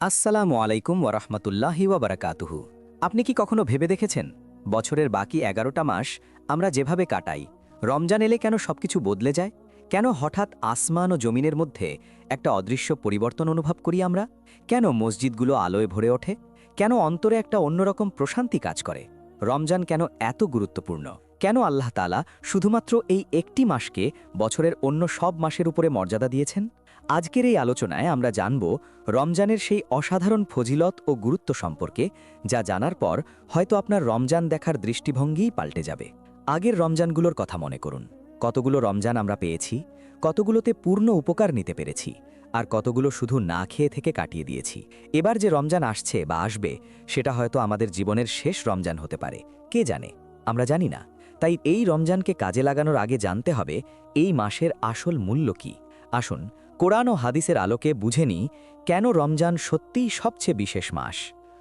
আসসালামু আলাইকুম ওরহমতুল্লাহি ওয়াবারাকাতুহু। আপনি কি কখনো ভেবে দেখেছেন? বছরের বাকি এগারোটা মাস আমরা যেভাবে কাটাই, রমজান এলে কেন সবকিছু বদলে যায়? কেন হঠাৎ আসমান ও জমিনের মধ্যে একটা অদৃশ্য পরিবর্তন অনুভব করি আমরা? কেন মসজিদগুলো আলোয় ভরে ওঠে? কেন অন্তরে একটা অন্যরকম প্রশান্তি কাজ করে? রমজান কেন এত গুরুত্বপূর্ণ? কেন আল্লাহ তালা শুধুমাত্র এই একটি মাসকে বছরের অন্য সব মাসের উপরে মর্যাদা দিয়েছেন? আজকের এই আলোচনায় আমরা জানব রমজানের সেই অসাধারণ ফজিলত ও গুরুত্ব সম্পর্কে, যা জানার পর হয়তো আপনার রমজান দেখার দৃষ্টিভঙ্গিই পাল্টে যাবে। আগের রমজানগুলোর কথা মনে করুন। কতগুলো রমজান আমরা পেয়েছি, কতগুলোতে পূর্ণ উপকার নিতে পেরেছি, আর কতগুলো শুধু না খেয়ে থেকে কাটিয়ে দিয়েছি। এবার যে রমজান আসছে বা আসবে, সেটা হয়তো আমাদের জীবনের শেষ রমজান হতে পারে। কে জানে? আমরা জানি না। তাই এই রমজানকে কাজে লাগানোর আগে জানতে হবে, এই মাসের আসল মূল্য কি? আসুন কোরআন ও হাদিসের আলোকে বুঝে নিই কেন রমজান সত্যিই সবচেয়ে বিশেষ মাস।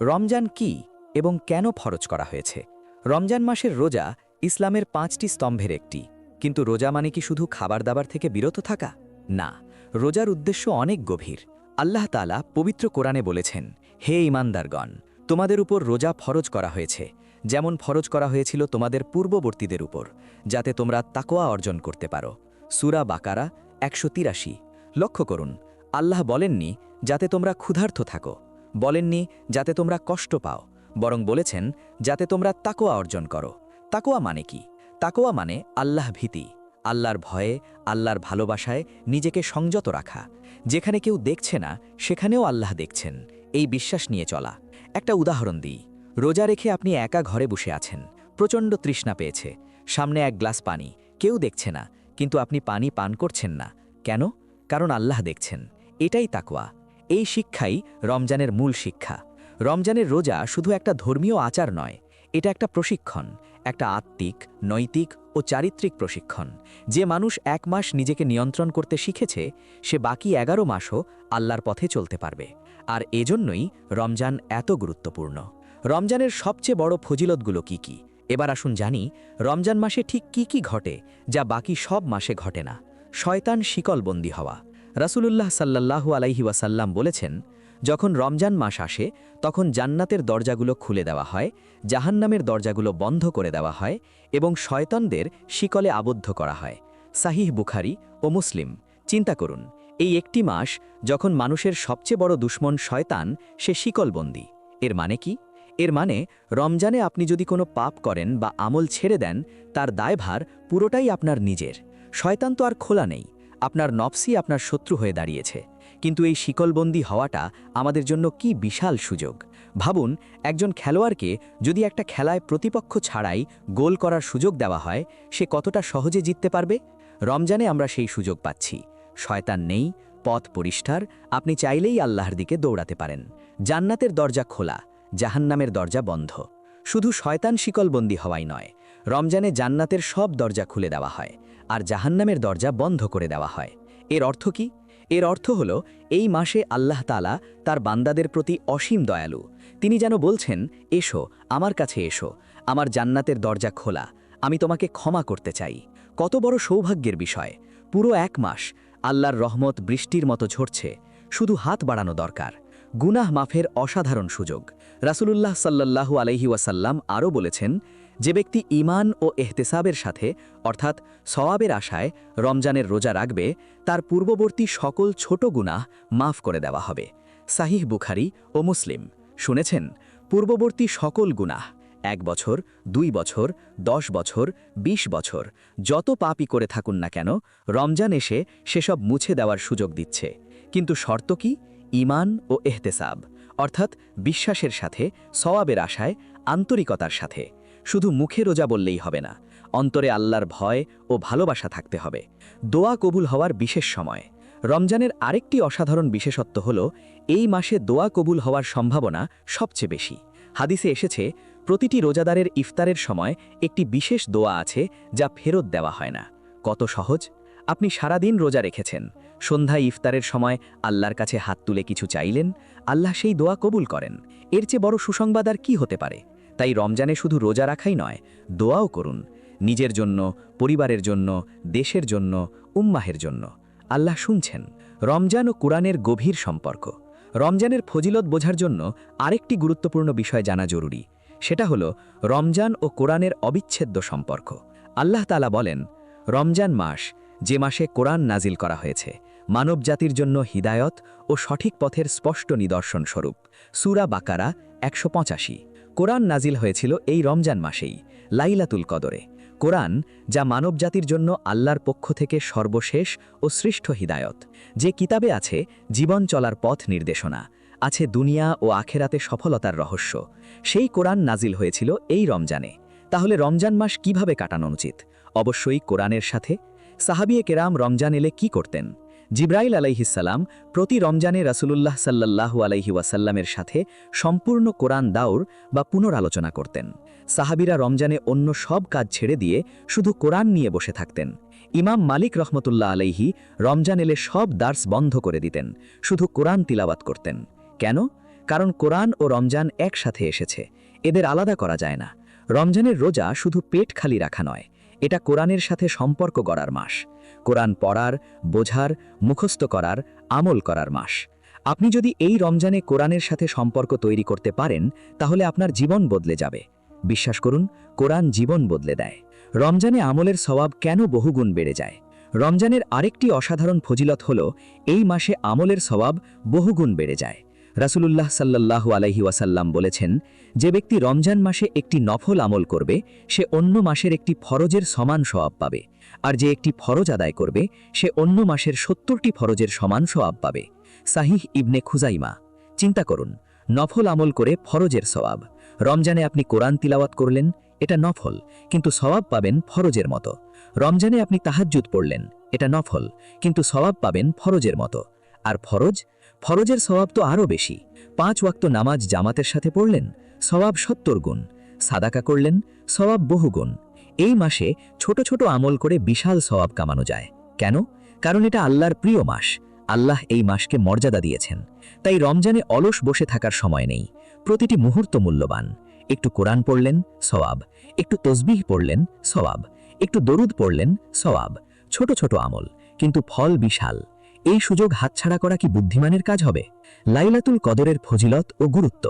রমজান কি এবং কেন ফরজ করা হয়েছে? রমজান মাসের রোজা ইসলামের পাঁচটি স্তম্ভের একটি। কিন্তু রোজা মানে কি শুধু খাবার দাবার থেকে বিরত থাকা? না, রোজার উদ্দেশ্য অনেক গভীর। আল্লাহ তালা পবিত্র কোরআনে বলেছেন, হে ইমানদারগণ তোমাদের উপর রোজা ফরজ করা হয়েছে। যেমন ফরজ করা হয়েছিল তোমাদের পূর্ববর্তীদের উপর, যাতে তোমরা তাকোয়া অর্জন করতে পারো। সুরা বাকারা একশো তিরাশি লক্ষ্য করুন, আল্লাহ বলেননি, যাতে তোমরা ক্ষুধার্থ থাকো। বলেননি, যাতে তোমরা কষ্ট পাও। বরং বলেছেন, যাতে তোমরা তাকোয়া অর্জন করো। তাকোয়া মানে কি? তাকোয়া মানে আল্লাহ ভীতি, আল্লাহর ভয়ে, আল্লাহর ভালোবাসায় নিজেকে সংযত রাখা। যেখানে কেউ দেখছে না, সেখানেও আল্লাহ দেখছেন। এই বিশ্বাস নিয়ে চলা। একটা উদাহরণ দিই। রোজা রেখে আপনি একা ঘরে বসে আছেন। প্রচণ্ড তৃষ্ণা পেয়েছে। সামনে এক গ্লাস পানি। কেউ দেখছে না, কিন্তু আপনি পানি পান করছেন না। কেন? কারণ আল্লাহ দেখছেন। এটাই তাকওয়া। এই শিক্ষাই রমজানের মূল শিক্ষা। রমজানের রোজা শুধু একটা ধর্মীয় আচার নয়, এটা একটা প্রশিক্ষণ, একটা আত্মিক, নৈতিক ও চারিত্রিক প্রশিক্ষণ। যে মানুষ এক মাস নিজেকে নিয়ন্ত্রণ করতে শিখেছে, সে বাকি এগারো মাসও আল্লাহর পথে চলতে পারবে। আর এজন্যই রমজান এত গুরুত্বপূর্ণ। রমজানের সবচেয়ে বড় ফজিলতগুলো কি কি? এবার আসুন জানি, রমজান মাসে ঠিক কি কি ঘটে, যা বাকি সব মাসে ঘটে না। শয়তান শিকলবন্দি হওয়া। রাসূলুল্লাহ সাল্লাল্লাহু আলাইহি ওয়াসাল্লাম বলেছেন, যখন রমজান মাস আসে, তখন জান্নাতের দরজাগুলো খুলে দেওয়া হয়, জাহান্নামের দরজাগুলো বন্ধ করে দেওয়া হয় এবং শয়তানদের শিকলে আবদ্ধ করা হয়। সাহিহ বুখারি ও মুসলিম, চিন্তা করুন, এই একটি মাস যখন মানুষের সবচেয়ে বড় দুশ্মন শয়তান, সে শিকলবন্দি। এর মানে কি? এর মানে রমজানে আপনি যদি কোনো পাপ করেন বা আমল ছেড়ে দেন, তার দায়ভার পুরোটাই আপনার নিজের। শয়তান তো আর খোলা নেই, আপনার নফসি আপনার শত্রু হয়ে দাঁড়িয়েছে। কিন্তু এই শিকলবন্দি হওয়াটা আমাদের জন্য কি বিশাল সুযোগ। ভাবুন, একজন খেলোয়াড়কে যদি একটা খেলায় প্রতিপক্ষ ছাড়াই গোল করার সুযোগ দেওয়া হয়, সে কতটা সহজে জিততে পারবে? রমজানে আমরা সেই সুযোগ পাচ্ছি। শয়তান নেই, পথ পরিষ্কার, আপনি চাইলেই আল্লাহর দিকে দৌড়াতে পারেন। জান্নাতের দরজা খোলা, জাহান্নামের দরজা বন্ধ। শুধু শয়তান শিকলবন্দি হওয়াই নয়, রমজানে জান্নাতের সব দরজা খুলে দেওয়া হয় আর জাহান্নামের দরজা বন্ধ করে দেওয়া হয়। এর অর্থ কি? এর অর্থ হল, এই মাসে আল্লাহ তালা তার বান্দাদের প্রতি অসীম দয়ালু। তিনি যেন বলছেন, এসো, আমার কাছে এসো, আমার জান্নাতের দরজা খোলা, আমি তোমাকে ক্ষমা করতে চাই। কত বড় সৌভাগ্যের বিষয়। পুরো এক মাস আল্লাহর রহমত বৃষ্টির মতো ঝরছে, শুধু হাত বাড়ানো দরকার। গুনাহ মাফের অসাধারণ সুযোগ। রাসূলুল্লাহ সাল্লাল্লাহু আলাইহি ওয়াসাল্লাম আরও বলেছেন, যে ব্যক্তি ইমান ও এহতেসাবের সাথে, অর্থাৎ সওয়াবের আশায় রমজানের রোজা রাখবে, তার পূর্ববর্তী সকল ছোট গুনাহ মাফ করে দেওয়া হবে। সাহিহ বুখারি ও মুসলিম শুনেছেন, পূর্ববর্তী সকল গুনাহ, এক বছর, দুই বছর, দশ বছর ২০ বছর, যত পাপই করে থাকুন না কেন, রমজান এসে সেসব মুছে দেওয়ার সুযোগ দিচ্ছে। কিন্তু শর্ত কি? ইমান ও এহতেসাব। অর্থাৎ বিশ্বাসের সাথে, সওয়াবের আশায়, আন্তরিকতার সাথে। শুধু মুখে রোজা বললেই হবে না, অন্তরে আল্লাহর ভয় ও ভালোবাসা থাকতে হবে। দোয়া কবুল হওয়ার বিশেষ সময়। রমজানের আরেকটি অসাধারণ বিশেষত্ব হল, এই মাসে দোয়া কবুল হওয়ার সম্ভাবনা সবচেয়ে বেশি। হাদিসে এসেছে, প্রতিটি রোজাদারের ইফতারের সময় একটি বিশেষ দোয়া আছে যা ফেরত দেওয়া হয় না। কত সহজ! আপনি সারাদিন রোজা রেখেছেন। সন্ধ্যায় ইফতারের সময় আল্লাহর কাছে হাত তুলে কিছু চাইলেন, আল্লাহ সেই দোয়া কবুল করেন। এর চেয়ে বড় সুসংবাদ আর কি হতে পারে? তাই রমজানে শুধু রোজা রাখাই নয়, দোয়াও করুন। নিজের জন্য, পরিবারের জন্য, দেশের জন্য, উম্মাহের জন্য। আল্লাহ শুনছেন। রমজান ও কোরআনের গভীর সম্পর্ক। রমজানের ফজিলত বোঝার জন্য আরেকটি গুরুত্বপূর্ণ বিষয় জানা জরুরি। সেটা হলো রমজান ও কোরআনের অবিচ্ছেদ্য সম্পর্ক। আল্লাহ তালা বলেন, রমজান মাস, যে মাসে কোরআন নাজিল করা হয়েছে মানবজাতির জন্য হিদায়ত ও সঠিক পথের স্পষ্ট নিদর্শন স্বরূপ সুরা বাকারা একশো পঁচাশি। কোরআন নাজিল হয়েছিল এই রমজান মাসেই, লাইলাতুল কদরে। কোরআন যা মানবজাতির জন্য আল্লাহর পক্ষ থেকে সর্বশেষ ও শ্রেষ্ঠ হিদায়ত। যে কিতাবে আছে, জীবন চলার পথ নির্দেশনা, আছে দুনিয়া ও আখেরাতে সফলতার রহস্য। সেই কোরআন নাজিল হয়েছিল এই রমজানে। তাহলে রমজান মাস কীভাবে কাটানো উচিত? অবশ্যই কোরআনের সাথে। সাহাবিয়ে কেরাম রমজান এলে কি করতেন? জিব্রাইল আলাইহিসাল্লাম প্রতি রমজানে রাসূলুল্লাহ সাল্লাল্লাহু আলাইহি ওয়াসাল্লামের সাথে সম্পূর্ণ কোরআন দাউর বা পুনরালোচনা করতেন। সাহাবিরা রমজানে অন্য সব কাজ ছেড়ে দিয়ে শুধু কোরআন নিয়ে বসে থাকতেন। ইমাম মালিক রহমতুল্লাহ আলাইহি রমজান এলে সব দার্স বন্ধ করে দিতেন, শুধু কোরআন তিলাবাত করতেন। কেন? কারণ কোরআন ও রমজান একসাথে এসেছে, এদের আলাদা করা যায় না। রমজানের রোজা শুধু পেট খালি রাখা নয়, এটা কোরআনের সাথে সম্পর্ক গড়ার মাস। কোরআন পড়ার, বোঝার, মুখস্থ করার, আমল করার মাস। আপনি যদি এই রমজানে কোরআনের সাথে সম্পর্ক তৈরি করতে পারেন, তাহলে আপনার জীবন বদলে যাবে। বিশ্বাস করুন, কোরআন জীবন বদলে দেয়। রমজানে আমলের সওয়াব কেন বহুগুণ বেড়ে যায়? রমজানের আরেকটি অসাধারণ ফজিলত হল, এই মাসে আমলের সওয়াব বহুগুণ বেড়ে যায়। রাসুলুল্লাহ সাল্লাল্লাহু আলাইহি ওয়াসাল্লাম বলেছেন, যে ব্যক্তি রমজান মাসে একটি নফল আমল করবে, সে অন্য মাসের একটি ফরজের সমান স্বভাব পাবে। আর যে একটি ফরজ আদায় করবে, সে অন্য মাসের সত্তরটি ফরজের সমান সওয়াব পাবে। সাহিহ ইবনে খুজাইমা, চিন্তা করুন, নফল আমল করে ফরজের সওয়াব। রমজানে আপনি কোরআন তিলাওয়াত করলেন, এটা নফল, কিন্তু সওয়াব পাবেন ফরজের মতো। রমজানে আপনি তাহাজ্জুদ পড়লেন, এটা নফল, কিন্তু সওয়াব পাবেন ফরজের মতো। আর ফরজ? ফরজের সওয়াব তো আরও বেশি। পাঁচ ওয়াক্ত নামাজ জামাতের সাথে পড়লেন, সওয়াব সত্তর গুণ। সাদাকা করলেন, সওয়াব বহুগুণ। এই মাসে ছোট ছোট আমল করে বিশাল সওয়াব কামানো যায়। কেন? কারণ এটা আল্লাহর প্রিয় মাস। আল্লাহ এই মাসকে মর্যাদা দিয়েছেন। তাই রমজানে অলস বসে থাকার সময় নেই। প্রতিটি মুহূর্ত মূল্যবান। একটু কোরআন পড়লেন, সওয়াব। একটু তসবিহ পড়লেন, সওয়াব। একটু দরুদ পড়লেন, সওয়াব। ছোট ছোট আমল, কিন্তু ফল বিশাল। এই সুযোগ হাতছাড়া করা কি বুদ্ধিমানের কাজ হবে? লাইলাতুল কদরের ফজিলত ও গুরুত্ব।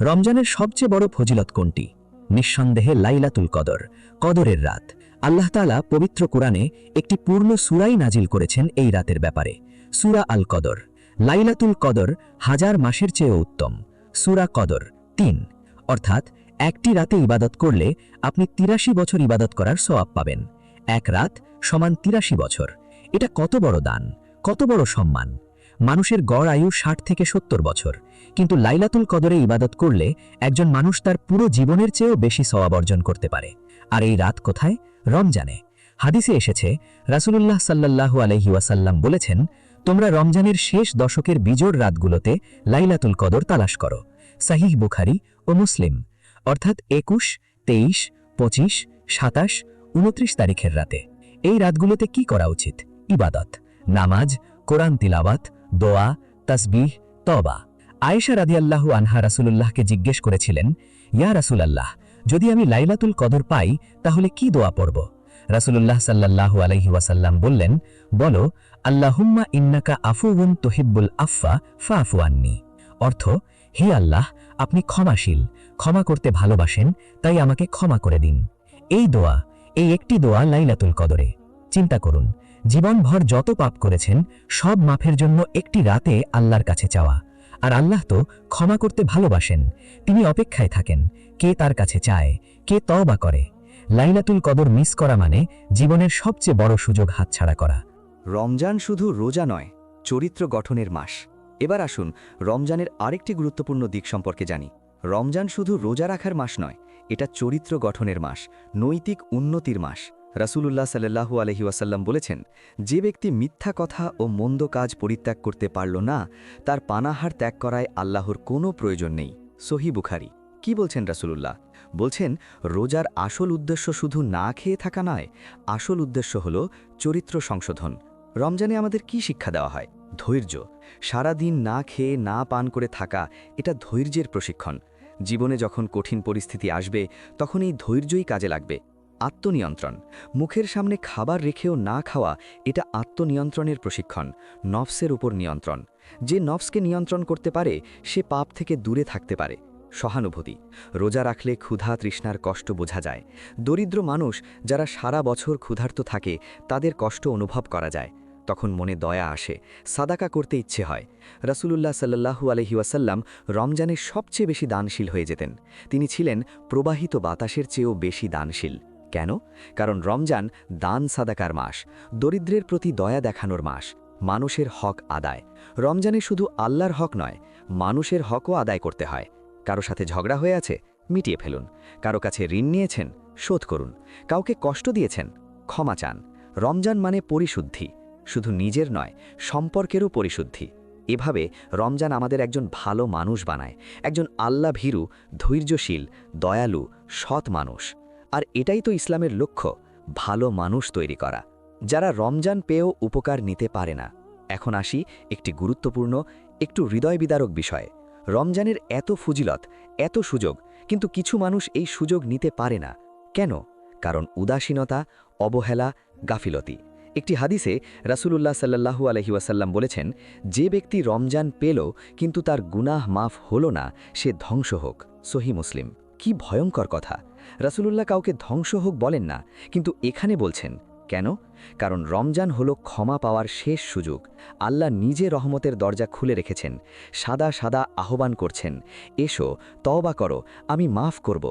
রমজানের সবচেয়ে বড় ফজিলত কোনটি? নিঃসন্দেহে লাইলাতুল কদর, কদরের রাত। আল্লাহ তালা পবিত্র কোরআনে একটি পূর্ণ সুরাই নাজিল করেছেন এই রাতের ব্যাপারে। সুরা আল কদর লাইলাতুল কদর হাজার মাসের চেয়েও উত্তম। সুরা কদর, তিন। অর্থাৎ, একটি রাতে ইবাদত করলে আপনি তিরাশি বছর ইবাদত করার সওয়াব পাবেন। এক রাত সমান তিরাশি বছর। এটা কত বড় দান, কত বড় সম্মান। মানুষের গড় আয়ু ষাট থেকে সত্তর বছর। কিন্তু লাইলাতুল কদরে ইবাদত করলে একজন মানুষ তার পুরো জীবনের চেয়েও বেশি সওয়াব অর্জন করতে পারে। আর এই রাত কোথায়? রমজানে। হাদিসে এসেছে, রাসূলুল্লাহ সাল্লাল্লাহু আলাইহি ওয়াসাল্লাম বলেছেন, তোমরা রমজানের শেষ দশকের বিজোড় রাতগুলোতে লাইলাতুল কদর তালাশ করো। সাহিহ বুখারি ও মুসলিম। অর্থাৎ একুশ, তেইশ, পঁচিশ, সাতাশ, উনত্রিশ তারিখের রাতে। এই রাতগুলোতে কি করা উচিত? ইবাদত। নামাজ, কোরআন তিলাওয়াত দোয়া, তসবিহ তবা আয়েশা রাদিয়াল্লাহু আনহা রাসূলুল্লাহকে জিজ্ঞেস করেছিলেন, ইয়া রাসূলাল্লাহ, যদি আমি লাইলাতুল কদর পাই, তাহলে কি দোয়া পড়ব? রাসূলুল্লাহ সাল্লাল্লাহু আলাইহি ওয়াসাল্লাম বললেন, বলো, আল্লাহুম্মা ইন্নাকা আফুউন তুহিব্বুল আফফা ফাফু আন্নি। অর্থ, হে আল্লাহ, আপনি ক্ষমাশীল, ক্ষমা করতে ভালোবাসেন, তাই আমাকে ক্ষমা করে দিন। এই দোয়া, এই একটি দোয়া লাইলাতুল কদরে। চিন্তা করুন জীবনভর যত পাপ করেছেন, সব মাফের জন্য একটি রাতে আল্লাহর কাছে চাওয়া। আর আল্লাহ তো ক্ষমা করতে ভালোবাসেন। তিনি অপেক্ষায় থাকেন, কে তার কাছে চায়, কে তওবা করে। লাইলাতুল কদর মিস করা মানে জীবনের সবচেয়ে বড় সুযোগ হাতছাড়া করা। রমজান শুধু রোজা নয়, চরিত্র গঠনের মাস। এবার আসুন রমজানের আরেকটি গুরুত্বপূর্ণ দিক সম্পর্কে জানি। রমজান শুধু রোজা রাখার মাস নয়, এটা চরিত্র গঠনের মাস, নৈতিক উন্নতির মাস। রাসূলুল্লাহ সাল্লাহু আলহি ওয়াসাল্লাম বলেছেন, যে ব্যক্তি মিথ্যা কথা ও মন্দ কাজ পরিত্যাগ করতে পারল না, তার পানাহার ত্যাগ করায় আল্লাহর কোনো প্রয়োজন নেই। সহি বুখারি। কি বলছেন রাসূলুল্লাহ? বলছেন, রোজার আসল উদ্দেশ্য শুধু না খেয়ে থাকা নয়, আসল উদ্দেশ্য হল চরিত্র সংশোধন। রমজানে আমাদের কি শিক্ষা দেওয়া হয়? ধৈর্য। সারা দিন না খেয়ে না পান করে থাকা, এটা ধৈর্যের প্রশিক্ষণ। জীবনে যখন কঠিন পরিস্থিতি আসবে, তখন এই ধৈর্যই কাজে লাগবে। আত্মনিয়ন্ত্রণ। মুখের সামনে খাবার রেখেও না খাওয়া, এটা আত্মনিয়ন্ত্রণের প্রশিক্ষণ, নফসের উপর নিয়ন্ত্রণ। যে নফসকে নিয়ন্ত্রণ করতে পারে, সে পাপ থেকে দূরে থাকতে পারে। সহানুভূতি। রোজা রাখলে ক্ষুধা তৃষ্ণার কষ্ট বোঝা যায়। দরিদ্র মানুষ যারা সারা বছর ক্ষুধার্ত থাকে, তাদের কষ্ট অনুভব করা যায়। তখন মনে দয়া আসে, সাদাকা করতে ইচ্ছে হয়। রাসূলুল্লাহ সাল্লাহু আলহিউসাল্লাম রমজানের সবচেয়ে বেশি দানশীল হয়ে যেতেন। তিনি ছিলেন প্রবাহিত বাতাসের চেয়েও বেশি দানশীল। কেন? কারণ রমজান দান সাদাকার মাস, দরিদ্রের প্রতি দয়া দেখানোর মাস, মানুষের হক আদায়। রমজানে শুধু আল্লাহর হক নয়, মানুষের হকও আদায় করতে হয়। কারও সাথে ঝগড়া হয়ে আছে, মিটিয়ে ফেলুন। কারও কাছে ঋণ নিয়েছেন, শোধ করুন। কাউকে কষ্ট দিয়েছেন, ক্ষমা চান। রমজান মানে পরিশুদ্ধি, শুধু নিজের নয়, সম্পর্কেরও পরিশুদ্ধি। এভাবে রমজান আমাদের একজন ভালো মানুষ বানায়, একজন আল্লাভীরু, ধৈর্যশীল, দয়ালু, সৎ মানুষ। আর এটাই তো ইসলামের লক্ষ্য, ভালো মানুষ তৈরি করা। যারা রমজান পেয়েও উপকার নিতে পারে না। এখন আসি একটি গুরুত্বপূর্ণ, একটু হৃদয় বিদারক বিষয়। রমজানের এত ফুজিলত, এত সুযোগ, কিন্তু কিছু মানুষ এই সুযোগ নিতে পারে না। কেন? কারণ উদাসীনতা, অবহেলা, গাফিলতি। একটি হাদিসে রাসূলুল্লাহ সাল্লাহু আলহিউসাল্লাম বলেছেন, যে ব্যক্তি রমজান পেল, কিন্তু তার গুনাহ মাফ হল না, সে ধ্বংস হোক। সহি মুসলিম। কি ভয়ঙ্কর কথা। রাসূলুল্লাহ কাউকে ধ্বংস হোক বলেন না, কিন্তু এখানে বলছেন, কেন? কারণ রমজান হল ক্ষমা পাওয়ার শেষ সুযোগ। আল্লাহ নিজে রহমতের দরজা খুলে রেখেছেন, সাদা সাদা আহ্বান করছেন, এসো, তওবা করো, আমি মাফ করব।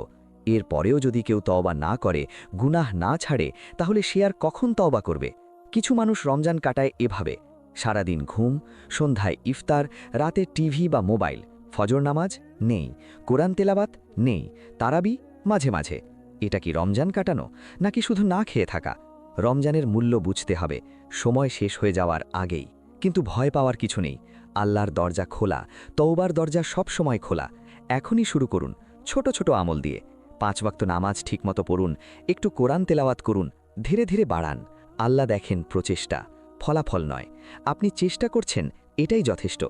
এর পরেও যদি কেউ তওবা না করে, গুনাহ না ছাড়ে, তাহলে সে আর কখন তওবা করবে? কিছু মানুষ রমজান কাটায় এভাবে। সারাদিন ঘুম, সন্ধ্যায় ইফতার, রাতে টিভি বা মোবাইল, ফজর নামাজ? নেই। কোরআন তেলাবাত নেই। তারাবি? মাঝে মাঝে। এটা কি রমজান কাটানো, নাকি শুধু না খেয়ে থাকা? রমজানের মূল্য বুঝতে হবে, সময় শেষ হয়ে যাওয়ার আগেই। কিন্তু ভয় পাওয়ার কিছু নেই, আল্লাহর দরজা খোলা তৌবার দরজা সব সময় খোলা। এখনই শুরু করুন, ছোট ছোট আমল দিয়ে। পাঁচ ওয়াক্ত নামাজ ঠিকমতো পড়ুন, একটু কোরআন তেলাওয়াত করুন, ধীরে ধীরে বাড়ান। আল্লাহ দেখেন প্রচেষ্টা, ফলাফল নয়। আপনি চেষ্টা করছেন, এটাই যথেষ্ট।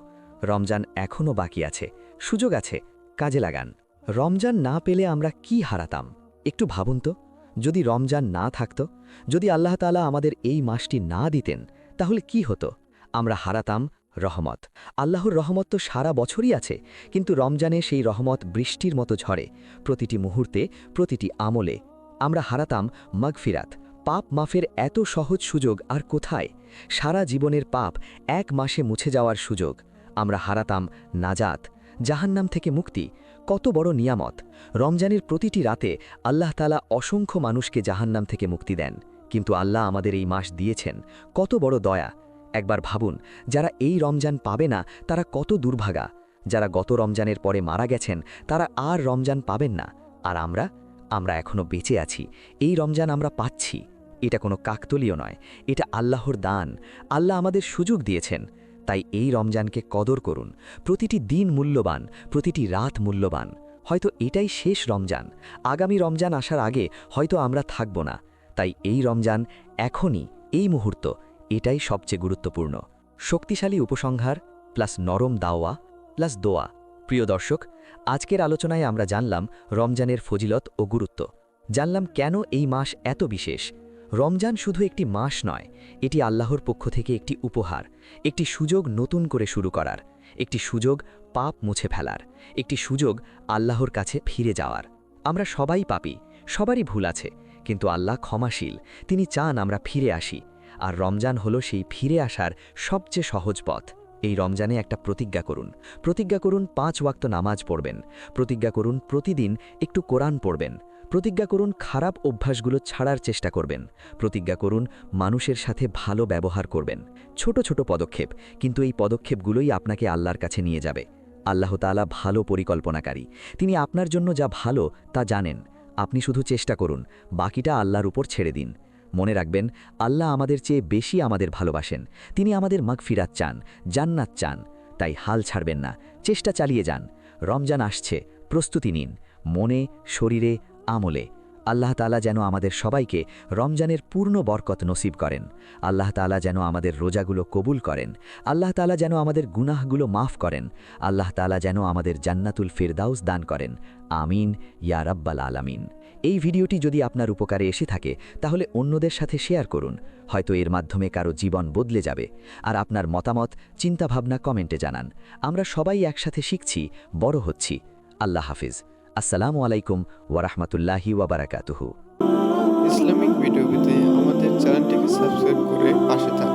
রমজান এখনও বাকি আছে, সুযোগ আছে, কাজে লাগান। রমজান না পেলে আমরা কি হারাতাম? একটু ভাবুন তো। যদি রমজান না থাকত, যদি আল্লাহ তালা আমাদের এই মাসটি না দিতেন, তাহলে কি হতো? আমরা হারাতাম রহমত। আল্লাহর রহমত তো সারা বছরই আছে, কিন্তু রমজানে সেই রহমত বৃষ্টির মতো ঝরে, প্রতিটি মুহূর্তে, প্রতিটি আমলে। আমরা হারাতাম মগফিরাত। পাপ মাফের এত সহজ সুযোগ আর কোথায়? সারা জীবনের পাপ এক মাসে মুছে যাওয়ার সুযোগ। আমরা হারাতাম নাজাত, জাহান্নাম থেকে মুক্তি। কত বড় নিয়ামত। রমজানের প্রতিটি রাতে আল্লাহ তালা অসংখ্য মানুষকে জাহান্নাম থেকে মুক্তি দেন। কিন্তু আল্লাহ আমাদের এই মাস দিয়েছেন কত বড় দয়া। একবার ভাবুন, যারা এই রমজান পাবে না, তারা কত দুর্ভাগা। যারা গত রমজানের পরে মারা গেছেন, তারা আর রমজান পাবেন না। আর আমরা? আমরা এখনও বেঁচে আছি। এই রমজান আমরা পাচ্ছি। এটা কোনো কাকতলীয় নয়। এটা আল্লাহর দান। আল্লাহ আমাদের সুযোগ দিয়েছেন। তাই এই রমজানকে কদর করুন। প্রতিটি দিন মূল্যবান, প্রতিটি রাত মূল্যবান। হয়তো এটাই শেষ রমজান। আগামী রমজান আসার আগে হয়তো আমরা থাকব না। তাই এই রমজান এখনই, এই মুহূর্ত, এটাই সবচেয়ে গুরুত্বপূর্ণ। শক্তিশালী উপসংহার, প্লাস নরম দাওয়া, প্লাস দোয়া। প্রিয় দর্শক, আজকের আলোচনায় আমরা জানলাম রমজানের ফজিলত ও গুরুত্ব। জানলাম কেন এই মাস এত বিশেষ। রমজান শুধু একটি মাস নয়, এটি আল্লাহর পক্ষ থেকে একটি উপহার, একটি সুযোগ নতুন করে শুরু করার, একটি সুযোগ পাপ মুছে ফেলার, একটি সুযোগ আল্লাহর কাছে ফিরে যাওয়ার। আমরা সবাই পাপি, সবারই ভুল আছে, কিন্তু আল্লাহ ক্ষমাশীল, তিনি চান আমরা ফিরে আসি, আর রমজান হলো সেই ফিরে আসার সবচেয়ে সহজ পথ। এই রমজানে একটা প্রতিজ্ঞা করুন প্রতিজ্ঞা করুন পাঁচ ওয়াক্ত নামাজ পড়বেন, প্রতিজ্ঞা করুন প্রতিদিন একটু কোরআন পড়বেন প্রতিজ্ঞা করুন খারাপ অভ্যাসগুলো ছাড়ার চেষ্টা করবেন। প্রতিজ্ঞা করুন মানুষের সাথে ভালো ব্যবহার করবেন। ছোট ছোট পদক্ষেপ, কিন্তু এই পদক্ষেপগুলোই আপনাকে আল্লাহর কাছে নিয়ে যাবে। আল্লাহ তালা ভালো পরিকল্পনাকারী। তিনি আপনার জন্য যা ভালো, তা জানেন। আপনি শুধু চেষ্টা করুন, বাকিটা আল্লাহর উপর ছেড়ে দিন। মনে রাখবেন, আল্লাহ আমাদের চেয়ে বেশি আমাদের ভালোবাসেন। তিনি আমাদের মাগফিরাত চান, জান্নাত চান। তাই হাল ছাড়বেন না, চেষ্টা চালিয়ে যান। রমজান আসছে, প্রস্তুতি নিন। মনে, শরীরে আমলে। আল্লাহ তালা যেন আমাদের সবাইকে রমজানের পূর্ণ বরকত নসিব করেন। আল্লাহ তালা যেন আমাদের রোজাগুলো কবুল করেন। আল্লাহ তালা যেন আমাদের গুনাহগুলো মাফ করেন। আল্লাহ তালা যেন আমাদের জান্নাতুল ফিরদাউস দান করেন। আমিন, ইয়া রাব্বাল আলামিন। এই ভিডিওটি যদি আপনার উপকারে এসে থাকে, তাহলে অন্যদের সাথে শেয়ার করুন। হয়তো এর মাধ্যমে কারও জীবন বদলে যাবে। আর আপনার মতামত, চিন্তাভাবনা কমেন্টে জানান। আমরা সবাই একসাথে শিখছি, বড় হচ্ছি। আল্লাহ হাফিজ। আসসালামু আলাইকুম ওয়ারহমতুল্লাহি ওয়াবারাকাতুহু ইসলামিক ভিডিও পেতে আমাদের চ্যানেলটিকে সাবস্ক্রাইব করে পাশে থাকুন